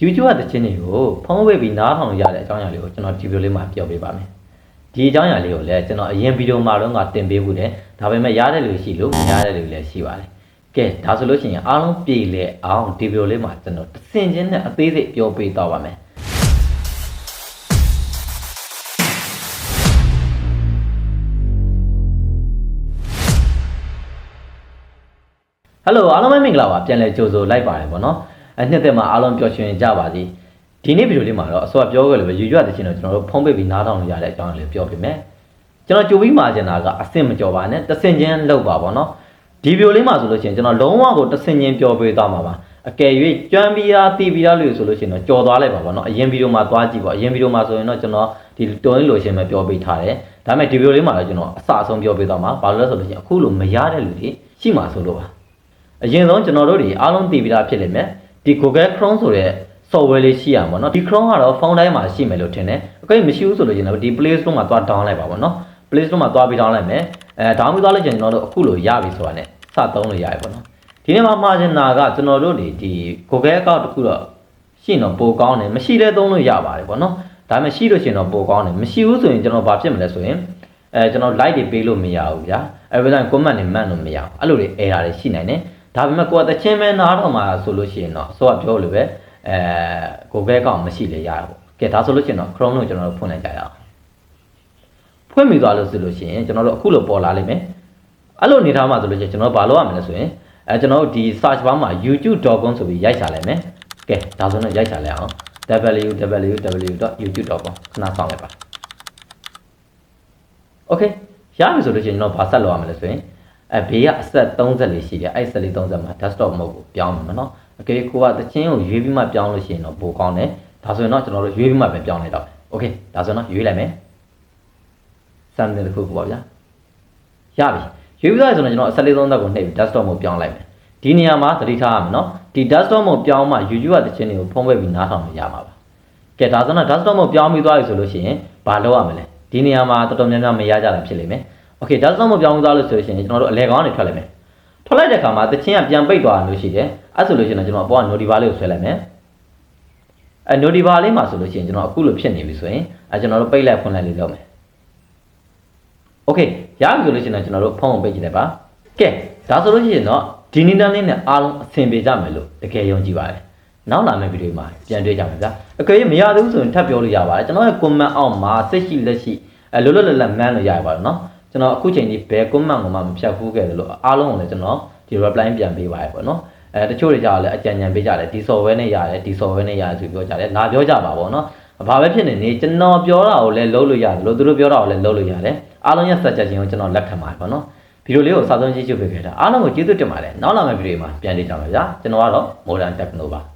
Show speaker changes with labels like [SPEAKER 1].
[SPEAKER 1] YouTube ကတခြင်းတွေကိုဖုံးဝေပြီးနားထောင်လို့ရတဲ့အကြောင်းအရာလေးကိုကျွန်တော်ဒီဗီဒီယိုလေးမှာပြောပြပါမယ်ဒီအကြောင်းအရာလေးကိုလည်းကျွန်တော်အရင်ဗီဒီယိုမှာတော့ငါတင်ပေးဖို့တယ်ဒါပေမဲ့ရတဲ့လူရှိလို့မရတဲ့လူလည်းရှိပါတယ်ကဲဒါဆိုလို့ရှိရင်အားလုံးပြေလေအောင်ဒီဗီဒီယိုလေးမှာကျွန်တော်တဆင်ချင်းနဲ့အသေးစိတ်ပြောပေးတော့ပါမယ်ဟယ်လိုအားလုံးပဲမင်္ဂလာပါပြန်လည်ကြိုဆိုလိုက်ပါတယ်ဗောနော် အနှစ်သက်မှာအားလုံးပျော်ရွှင်ကြပါစေဒီနေ့ဗီဒီယိုလေးမှာတော့အစောကပြောခဲ့လို့ပဲယူရွတ်တဲ့ချင်းတော့ကျွန်တော်တို့ဖုံးပိတ်ပြီးနားထောင်လို့ရတဲ့အကြောင်းလေးပြောပြမယ်ကျွန်တော်ကြိုပြီးမှာကျင်တာကအဆင့်မကြော်ပါနဲ့တဆင့်ချင်းလောက်ပါဗောနော်ဒီဗီဒီယိုလေးမှာဆိုလို့ရှိရင်ကျွန်တော်လုံးဝကိုတဆင့်ချင်းပြောပေးသွားမှာပါအကယ်၍ကြွမ်းပြီးသားတီးပြီးသားလို့ဆိုလို့ရှိရင်တော့ကြော်သွားလိုက်ပါဗောနော်အရင်ဗီဒီယိုမှာသွားကြည့်ပါအရင်ဗီဒီယိုမှာဆိုရင်တော့ကျွန်တော်ဒီတွန်းလို့ရှင်ပဲပြောပေးထားတယ်ဒါပေမဲ့ဒီဗီဒီယိုလေးမှာတော့ကျွန်တော်အစအဆုံးပြောပေးသွားမှာဘာလို့လဲဆိုလို့ရှိရင်အခုလိုမရတဲ့လူတွေရှိမှာဆိုလို့ပါအရင်ဆုံးကျွန်တော်တို့ဒီအားလုံးသိပြီးသားဖြစ်လိမ့်မယ် ဒီ Google Chrome ဆိုတဲ့ software လေးရှိရမှာเนาะဒီ Chrome ကတော့ဖုန်းတိုင်းမှာရှိမယ်လို့ထင်တယ်အကိမရှိဘူးဆိုလို့ကျွန်တော်ဒီ Play Store မှာသွား down လိုက်ပါဗောနော် Play Store မှာသွားပြီး down လိုက်မယ်အဲ down ပြီးသွားလို့ကျွန်တော်တို့အခုလိုရပြီဆိုတာ ਨੇ စသုံးလို့ရပြီဗောနော်ဒီနေ့မှာမှာချင်တာကကျွန်တော်တို့ဒီဒီ Google account တစ်ခုတော့ရှိရင်တော့ပိုကောင်းတယ်မရှိလဲသုံးလို့ရပါတယ်ဗောနော်ဒါပေမဲ့ရှိလို့ရှိရင်တော့ပိုကောင်းတယ်မရှိဘူးဆိုရင်ကျွန်တော်ဘာဖြစ်မလဲဆိုရင်အဲကျွန်တော် like တွေပေးလို့မရဘူးဗျာအဲဒီလို comment တွေမှတ်လို့မရဘူးအဲ့လိုတွေ error တွေရှိနိုင်တယ် ဒါပေမဲ့ကိုယ်ကတချင်းပဲနားတော့မှာဆိုလို့ရှိရင်တော့အစောကပြောလို့ပဲအဲ Google account မရှိလေရတာပေါ့ကဲဒါဆိုလို့ရှိရင်တော့ Chrome ကိုကျွန်တော်တို့ဖွင့်လိုက်ကြရအောင်ဖွင့်မိသွားလို့ဆိုလို့ရှိရင်ကျွန်တော်တို့အခုလိုပေါ်လာလိမ့်မယ်အဲ့လိုနေထားမှာဆိုလို့ရှိရင်ကျွန်တော်တို့ဘာလုပ်ရမလဲဆိုရင်အဲကျွန်တော်တို့ဒီ search bar မှာ youtube.com ဆိုပြီးရိုက်ချလိုက်မယ်ကဲဒါဆိုတော့ရိုက်ချလိုက်အောင် www.youtube.com ခဏဆောင်လိုက်ပါ Okay ရပြီဆိုလို့ရှိရင်ကျွန်တော်ဘာဆက်လုပ်ရမလဲဆိုရင် အဲဘေးကအဆက်34ရှိတယ်အဲ့ဆက်လေး30မှာ desktop mode ကိုပြောင်းမယ်နော်အကယ်ကိုကတချင်းကိုရွေးပြီးမှပြောင်းလို့ရှိရင်တော့ပိုကောင်းတယ်ဒါဆိုရင်တော့ကျွန်တော်တို့ရွေးပြီးမှပဲပြောင်းလိုက်တော့ Okay ဒါဆိုတော့ရွေးလိုက်မယ် something တစ်ခုပေါ့ဗျာရပြီရွေးပြီးသားဆိုတော့ကျွန်တော်အဆက်လေး30ကိုနှိပ်ပြီး desktop mode ပြောင်းလိုက်မယ်ဒီနေရာမှာသတိထားရမယ်နော်ဒီ desktop mode ပြောင်းမှ YouTube ကတချင်းတွေကိုဖုံးဝဲပြီးနားထောင်လို့ရမှာပါကဲဒါဆိုတော့ desktop mode ပြောင်းပြီးသွားပြီဆိုလို့ရှိရင်ဘာလုပ်ရမလဲဒီနေရာမှာတော်တော်များများမရကြတာဖြစ်လိမ့်မယ် Okay ဒါဆိုမှပြောင်းသွားလို့ဆိုလို့ရှိရင်ကျွန်တော်တို့အလဲကောင်းနေထွက်လိုက်မယ်ထွက်လိုက်တဲ့အခါမှာတချင်းကပြန်ပိတ်သွားလို့ရှိတယ်အဲ့ဆိုလို့ရှိရင်ကျွန်တော်အပေါ်က notifier လေးကိုဆွဲလိုက်မယ်အဲ notifier လေးမှာဆိုလို့ရှိရင်ကျွန်တော်အခုလိုဖြစ်နေပြီဆိုရင်အဲကျွန်တော်တို့ပိတ်လိုက်ဖွင့်လိုက်လေးလုပ်မယ် Okay ရပြီဆိုလို့ရှိရင်ကျွန်တော်တို့ဖုန်းကိုပိတ်ကြည့်လိုက်ပါကဲဒါဆိုလို့ရှိရင်တော့ဒီနီတန်လေးနဲ့အားလုံးအဆင်ပြေကြမယ်လို့တကယ်ယုံကြည်ပါတယ်နောက်လာမယ့်ဗီဒီယိုမှာပြန်တွေ့ကြမယ်ဗျာအကယ်၍မရသေးဘူးဆိုရင်ထပ်ပြောလို့ရပါတယ်ကျွန်တော်ရဲ့ comment အောက်မှာစိတ်ရှိလက်ရှိအဲလွတ်လွတ်လပ်လပ်မှန်းလို့ရပါတယ်နော် ကျွန်တော်အခုချိန်ဒီဘယ် comment ကိုမှမဖြတ်ဘူးခဲ့တယ်လို့အားလုံးကိုလည်းကျွန်တော်ဒီ reply ပြန်ပေးပါရပေါ့နော်အဲတချို့တွေကြတော့လည်းအကြံဉာဏ်ပေးကြတယ်ဒီ software နဲ့ရတယ်ဒီ software နဲ့ရတယ်ဆိုပြောကြတယ်လာပြောကြပါပေါ့နော်ဘာပဲဖြစ်နေနေကျွန်တော်ပြောတာကိုလည်းလုံးလို့ရတယ်လို့သူတို့ပြောတာကိုလည်းလုံးလို့ရတယ်အားလုံးရဲ့ suggestion ကိုကျွန်တော်လက်ခံပါတယ်ပေါ့နော်ဗီဒီယိုလေးကိုစာဆုံးကြည့်ရှုပေးခဲ့တာအားလုံးကိုကျေးဇူးတင်ပါတယ်နောက်လာမယ့်ဗီဒီယိုမှာပြန်တွေ့ကြပါဗျာကျွန်တော်ကတော့ modern techno ပါ